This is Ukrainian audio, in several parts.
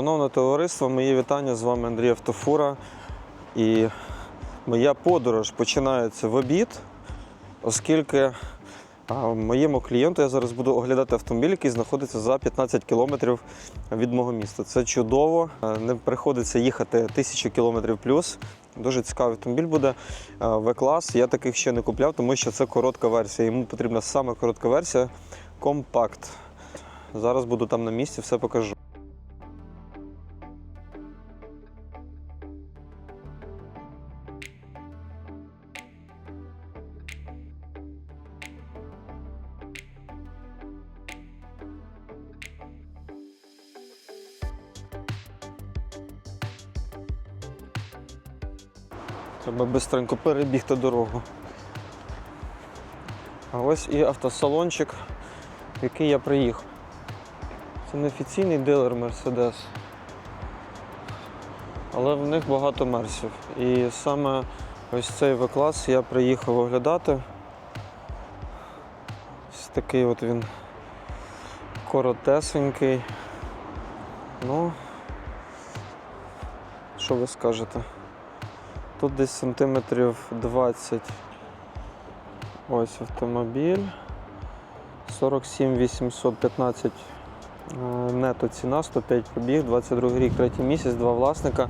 Шановне товариство, мої вітання. З вами Андрій Автофура. І моя подорож починається в обід, оскільки моєму клієнту я зараз буду оглядати автомобіль, який знаходиться за 15 кілометрів від мого міста. Це чудово. Не приходиться їхати тисячу кілометрів плюс. Дуже цікавий автомобіль буде. В-клас. Я таких ще не купляв, тому що це коротка версія. Йому потрібна саме коротка версія компакт. Зараз буду там на місці, все покажу. Треба швидко перебігти дорогу. А ось і автосалончик, в який я приїхав. Це не офіційний дилер Mercedes. Але в них багато мерсів. І саме ось цей В-клас я приїхав оглядати. Ось такий от він коротесенький. Ну, що ви скажете? Тут десь сантиметрів 20. Ось автомобіль. 47 815 е, нето ціна, 105 пробіг, 22 рік, третій місяць, два власника,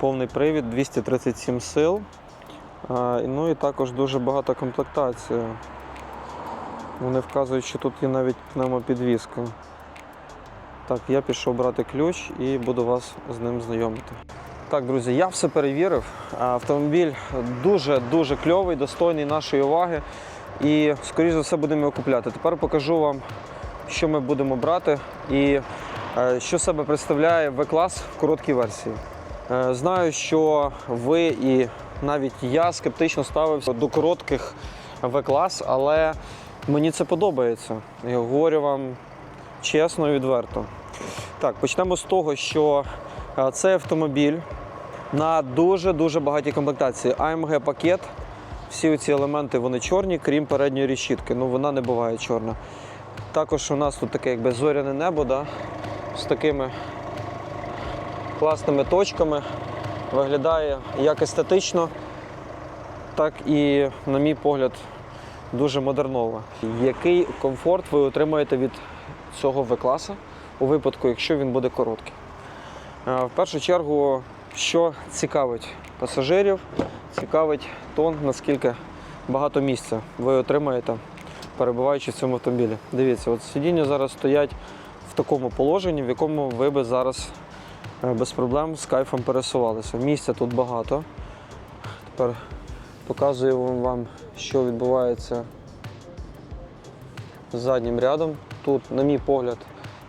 повний привід, 237 сил. Е, Ну і також дуже багата комплектація. Вони вказують, що тут є навіть пневмопідвізка. Так, я пішов брати ключ і буду вас з ним знайомити. Так, друзі, я все перевірив. Автомобіль дуже-дуже кльовий, достойний нашої уваги. І, скоріш за все, будемо його купляти. Тепер покажу вам, що ми будемо брати і е, що себе представляє В-клас в короткій версії. Е, Знаю, що ви і навіть я скептично ставився до коротких В-клас, але мені це подобається. Я говорю вам чесно і відверто. Так, почнемо з того, що е, цей автомобіль на дуже-дуже багатій комплектації. AMG пакет. Всі ці елементи вони чорні, крім передньої решітки. Ну вона не буває чорна. Також у нас тут таке якби зоряне небо, да? з такими класними точками. Виглядає як естетично, так і, на мій погляд, дуже модерново. Який комфорт ви отримаєте від цього В-класа у випадку, якщо він буде короткий? Е, В першу чергу, що цікавить пасажирів, цікавить тон, наскільки багато місця ви отримаєте, перебуваючи в цьому автомобілі. Дивіться, от сидіння зараз стоять в такому положенні, в якому ви би зараз е, без проблем з кайфом пересувалися. Місця тут багато. Тепер показую вам, що відбувається заднім рядом. Тут, на мій погляд,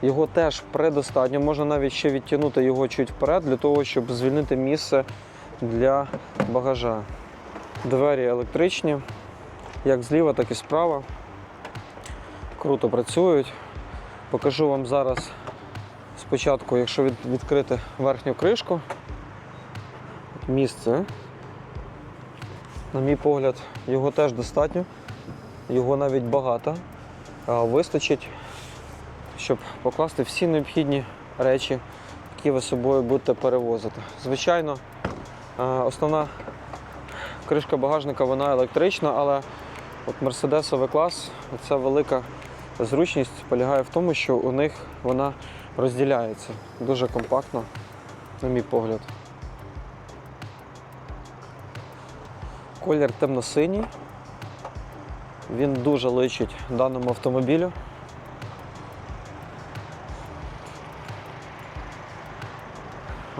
його теж предостатньо. Можна навіть ще відтягнути його чуть вперед, для того, щоб звільнити місце для багажа. Двері електричні, як зліва, так і справа. Круто працюють. Покажу вам зараз спочатку, якщо від- відкрити верхню кришку, місце. На мій погляд, його теж достатньо, його навіть багато. Вистачить щоб покласти всі необхідні речі, які ви з собою будете перевозити. Звичайно, е, основна кришка багажника вона електрична, але от Mercedes V-клас ця велика зручність полягає в тому, що у них вона розділяється дуже компактно, на мій погляд. Колір темно-синій. Він дуже личить даному автомобілю.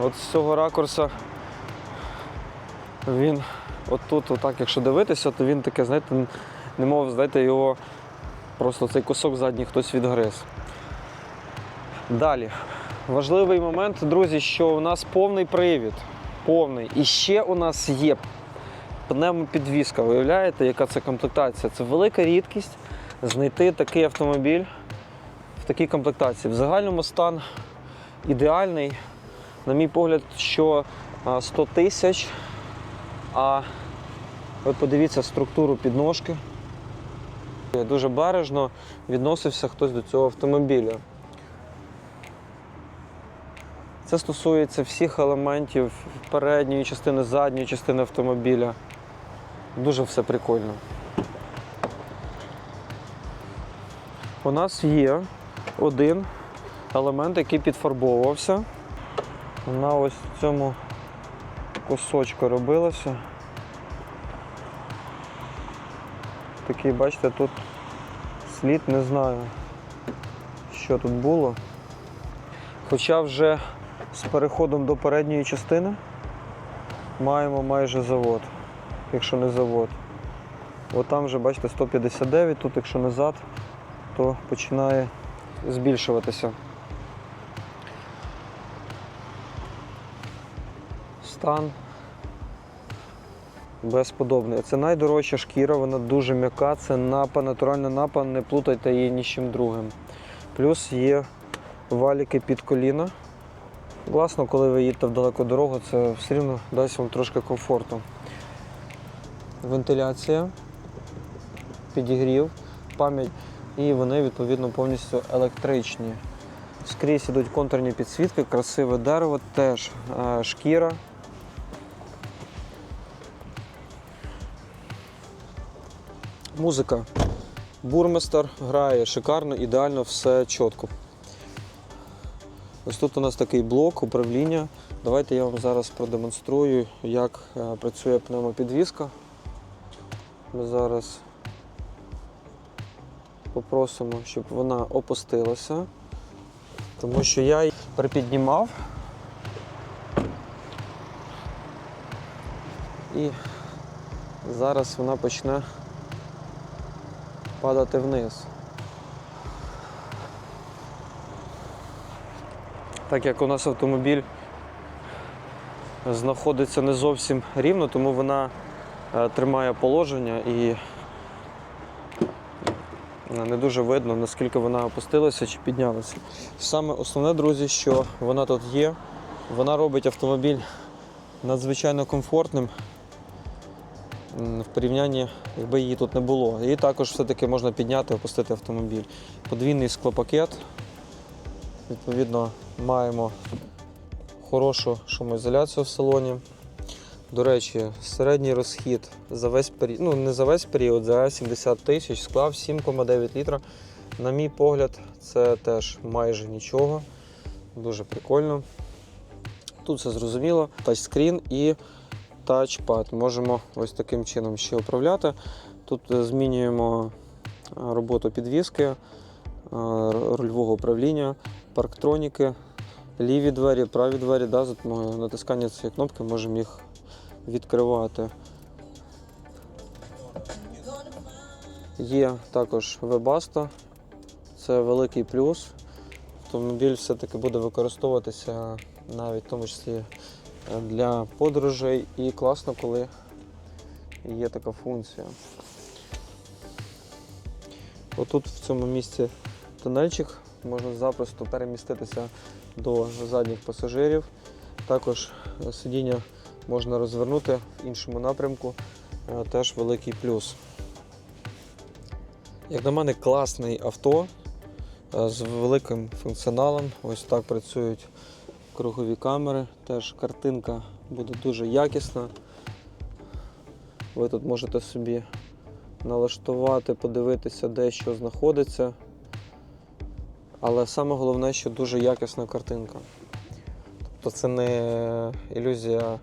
От з цього ракурса він отут, отак, якщо дивитися, то він таке, знаєте, немов, знаєте, його просто цей кусок задній хтось відгриз. Далі. Важливий момент, друзі, що у нас повний привід. Повний. І ще у нас є пневмопідвізка. Уявляєте, яка це комплектація? Це велика рідкість знайти такий автомобіль в такій комплектації. В загальному стан ідеальний. На мій погляд, що 100 тисяч, а ви подивіться структуру підножки. Дуже бережно відносився хтось до цього автомобіля. Це стосується всіх елементів передньої частини, задньої частини автомобіля. Дуже все прикольно. У нас є один елемент, який підфарбовувався. На ось в цьому кусочку робилося. Такий, бачите, тут слід не знаю, що тут було. Хоча вже з переходом до передньої частини маємо майже завод, якщо не завод. От там вже, бачите, 159, тут якщо назад, то починає збільшуватися. Стан безподобний. Це найдорожча шкіра, вона дуже м'яка, це напа, натуральна напа, не плутайте її ні з чим другим. Плюс є валіки під коліна. Класно, коли ви їдете в далеку дорогу, це все рівно дасть вам трошки комфорту. Вентиляція, підігрів, пам'ять і вони відповідно повністю електричні. Скрізь ідуть контурні підсвітки, красиве дерево, теж е, шкіра. Музика. Бурмистер грає шикарно, ідеально, все чітко. Ось тут у нас такий блок управління. Давайте я вам зараз продемонструю, як е, працює пневмопідвізка. Ми зараз попросимо, щоб вона опустилася, тому що я її припіднімав і зараз вона почне падати вниз. Так як у нас автомобіль знаходиться не зовсім рівно, тому вона е, тримає положення і е, не дуже видно, наскільки вона опустилася чи піднялася. Саме основне, друзі, що вона тут є, вона робить автомобіль надзвичайно комфортним в порівнянні, якби її тут не було. І також все-таки можна підняти опустити автомобіль. Подвійний склопакет. Відповідно, маємо хорошу шумоізоляцію в салоні. До речі, середній розхід за весь період, ну не за весь період, за 70 тисяч склав 7,9 літра. На мій погляд, це теж майже нічого. Дуже прикольно. Тут все зрозуміло. Тачскрін і тачпад. Можемо ось таким чином ще управляти. Тут е, змінюємо е, роботу підвіски, е, рульового управління, парктроніки, ліві двері, праві двері. Да, за допомогою натискання цієї кнопки можемо їх відкривати. Є також Webasto, це великий плюс. Автомобіль все-таки буде використовуватися навіть в тому числі для подорожей і класно, коли є така функція. Отут в цьому місці тунельчик, можна запросто переміститися до задніх пасажирів. Також сидіння можна розвернути в іншому напрямку, е, теж великий плюс. Як на мене, класний авто е, з великим функціоналом. Ось так працюють кругові камери. Теж картинка буде дуже якісна. Ви тут можете собі налаштувати, подивитися, де що знаходиться. Але саме головне, що дуже якісна картинка. Тобто це не ілюзія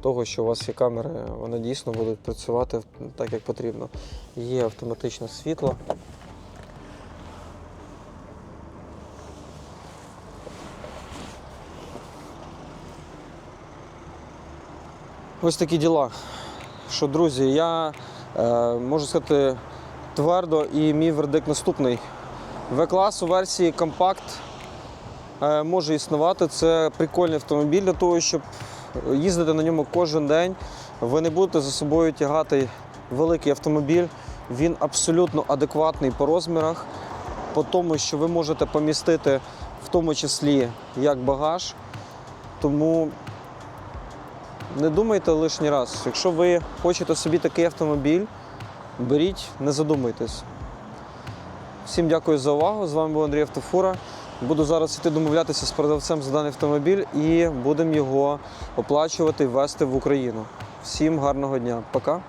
того, що у вас є камери, вони дійсно будуть працювати так, як потрібно. Є автоматичне світло. Ось такі діла. Що, друзі, я е, можу сказати твердо і мій вердикт наступний. В-клас у версії компакт е, може існувати. Це прикольний автомобіль для того, щоб їздити на ньому кожен день. Ви не будете за собою тягати великий автомобіль. Він абсолютно адекватний по розмірах, по тому, що ви можете помістити в тому числі як багаж. Тому не думайте лишній раз. Якщо ви хочете собі такий автомобіль, беріть, не задумуйтесь. Всім дякую за увагу. З вами був Андрій Автофура. Буду зараз іти домовлятися з продавцем за даний автомобіль і будемо його оплачувати і ввести в Україну. Всім гарного дня. Пока.